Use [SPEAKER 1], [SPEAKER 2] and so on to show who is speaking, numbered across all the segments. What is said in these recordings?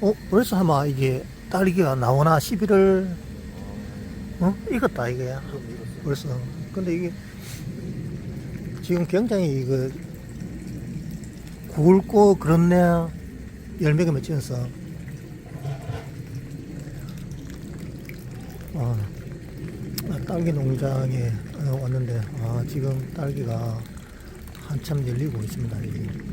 [SPEAKER 1] 어, 벌써 아마 이게 딸기가 나오나 11월 어? 익었다
[SPEAKER 2] 익었어요.
[SPEAKER 1] 벌써. 근데 이게 지금 굉장히 이거 굵고 그렇네 열매가 맺히면서 아, 아, 딸기 농장에 어, 왔는데 아, 지금 딸기가 한참 열리고 있습니다. 이게.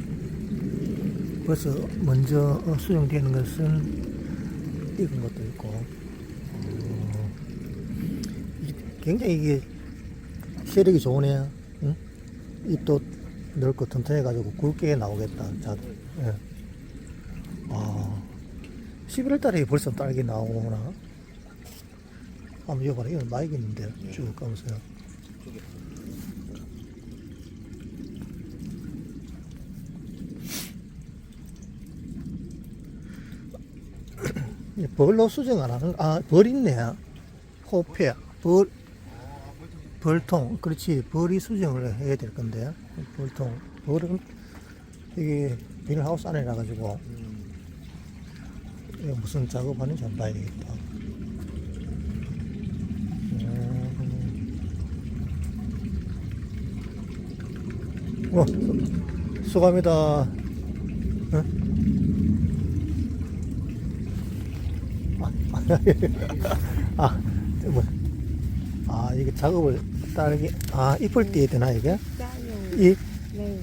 [SPEAKER 1] 벌써 먼저 어, 수정되는 것은 익은 것도 있고 어, 이- 굉장히 이게 시력이 좋으네요. 응? 잎도 넓고 튼튼해가지고 굵게 나오겠다. 자, 예. 아, 11월 달에 벌써 딸기 나오나? 한번 이어봐라. 이건 마이겠는데 쭉 가면서요.
[SPEAKER 2] 저기
[SPEAKER 1] 이 벌로 수정 안 하는, 아, 벌 있네. 호패, 벌, 벌통. 그렇지. 벌이 수정을 해야 될 건데. 벌통. 벌은 이게 비닐하우스 안에 나가지고 무슨 작업하는지 한번 봐야 겠다. 음. 어, 수- 수고합니다. 어? 아, 아, 뭐, 아, 이게 작업을 딸기, 아, 잎을 띄어야 되나, 이게?
[SPEAKER 3] 있어요.
[SPEAKER 1] 이,
[SPEAKER 3] 네.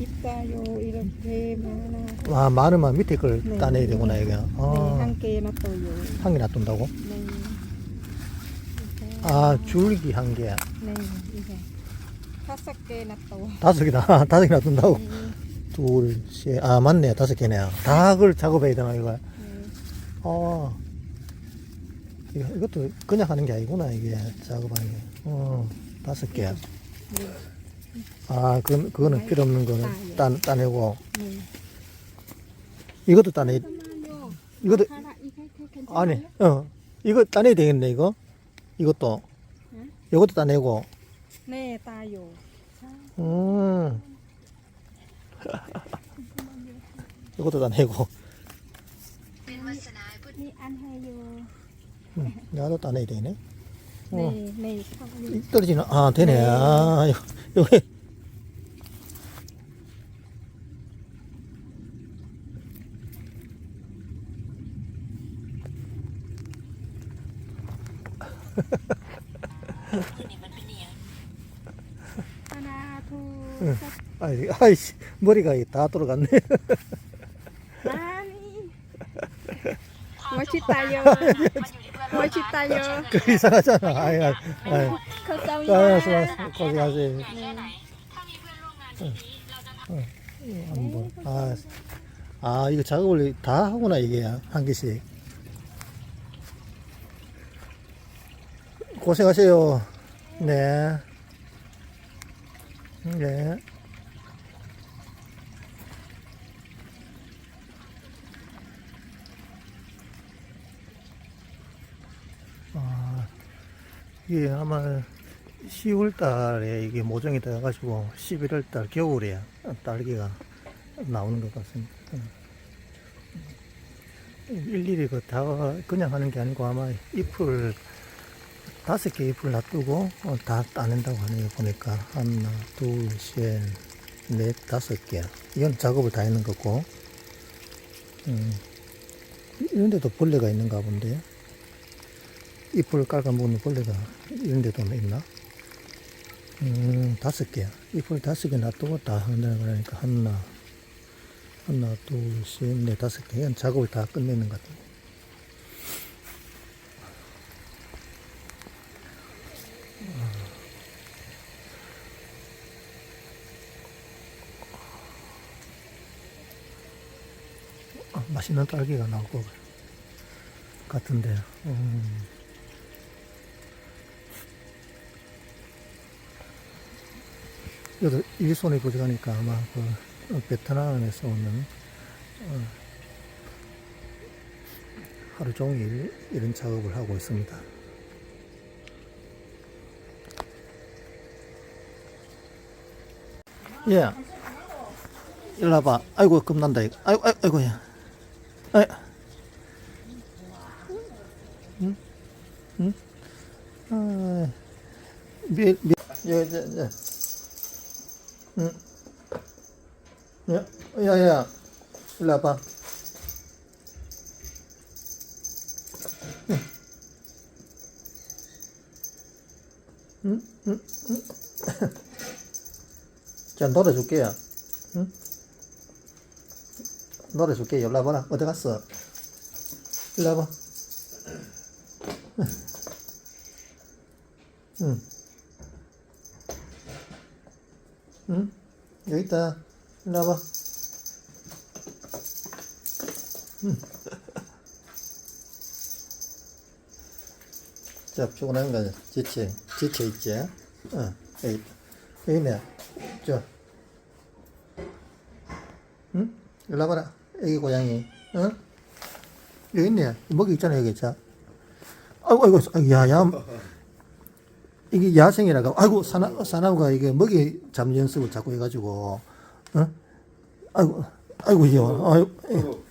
[SPEAKER 3] 있어요. 이렇게 많아.
[SPEAKER 1] 아, 많으면 밑에 걸
[SPEAKER 3] 네.
[SPEAKER 1] 따내야 되구나, 이게.
[SPEAKER 3] 네,
[SPEAKER 1] 아,
[SPEAKER 3] 한개 놔둬요.
[SPEAKER 1] 한 개 놔둔다고?
[SPEAKER 3] 네.
[SPEAKER 1] 아, 줄기 한 개.
[SPEAKER 3] 네, 이제 다섯 개 놔둬.
[SPEAKER 1] 다섯 개다. 다섯 개 놔둔다고?
[SPEAKER 3] 네,
[SPEAKER 1] 둘, 셋, 아, 맞네. 다섯 개네요. 다 그걸 작업해야 되나, 이거?
[SPEAKER 3] 네.
[SPEAKER 1] 아, 이것도 그냥 하는 게 아니구나, 이게. 작업하는 게. 어, 다섯 개.
[SPEAKER 3] 네.
[SPEAKER 1] 아, 그, 그거는 필요 없는 거는. 따, 따내고.
[SPEAKER 3] 네.
[SPEAKER 1] 이것도 따내. 이것도? 아니, 어, 이거 따내야 되겠네, 이거. 이것도.
[SPEAKER 3] 응?
[SPEAKER 1] 이것도 따내고.
[SPEAKER 3] 네, 따요. 자,
[SPEAKER 1] 음. 이것도 따내고.
[SPEAKER 3] 네, 안 해요.
[SPEAKER 1] 음, 나도 따내야 되네. 어.
[SPEAKER 3] 네, 네, 따요.
[SPEAKER 1] 이 떨어지는, 아, 되네.
[SPEAKER 3] 네.
[SPEAKER 1] 아, 이거, 이거.
[SPEAKER 3] 하나, 둘,
[SPEAKER 1] 응.
[SPEAKER 3] 셋.
[SPEAKER 1] 아이, 아이씨, 머리가 다 돌아갔네.
[SPEAKER 3] 아니. 멋있다 요. 멋있다 요.
[SPEAKER 1] 그 이상하잖아. 아이, 아이, 아이. 아,
[SPEAKER 3] 감사합니다.
[SPEAKER 1] 수고하세요. 고생하세요.
[SPEAKER 3] 네.
[SPEAKER 1] 한번. 아, 아, 이거 작업을 다 하구나, 이게. 한 개씩. 고생하세요. 네. 네. 이게 아마 10월 달에 이게 모종이 돼가지고 11월 달 겨울에 딸기가 나오는 것 같습니다. 음. 일일이 그 다 그냥 하는 게 아니고 아마 잎을 다섯 개 잎을 놔두고 어, 다 따낸다고 하네요. 보니까 하나, 둘, 셋, 넷, 다섯 개. 이건 작업을 다 했는 거고. 음. 이런 데도 벌레가 있는가 본데. 잎을 깔아 먹는 벌레가 이런 데도 있나? 음, 다섯 개. 잎을 다섯 개 놔두고 다 한다는 거니까 하나, 하나, 둘, 셋, 넷, 다섯 개. 이건 작업을 다 끝내는 것 같아요. 아, 맛있는 딸기가 나올 것 같은데. 음. 여덟 일손이 부족하니까 아마 그 어, 베트남에서 오는 어, 하루 종일 이런 작업을 하고 있습니다. 예. 일로 와봐. 아이고, 겁난다, 이거. 아이고, 아이고, 야. 아이. 예. 예. 응? 응? 아, 미, 미, 예, 예, 예. 응. 야, 야, 야. 일로 와봐. 응, 응, 응. 자, 놀아줄게 요. 응? 놀아줄게. 일로 와봐라. 어디 갔어? 일로 와봐. 응. 응? 여기 있다. 일로 와봐. 응. 자, 피곤한 거 지쳐, 지쳐 있지? 어, 여기, 있다. 여기 있네. 저. 응? 일로 와봐라. 여기 고양이. 어? 여기 있네. 먹이 있잖아, 여기. 자. 아이고, 아이고, 야, 야. 이게 야생이라고. 아이고, 사나, 사나우가 이게 먹이 잡는 연습을 자꾸 해가지고, 어? 아이고, 아이고, 이 아이고,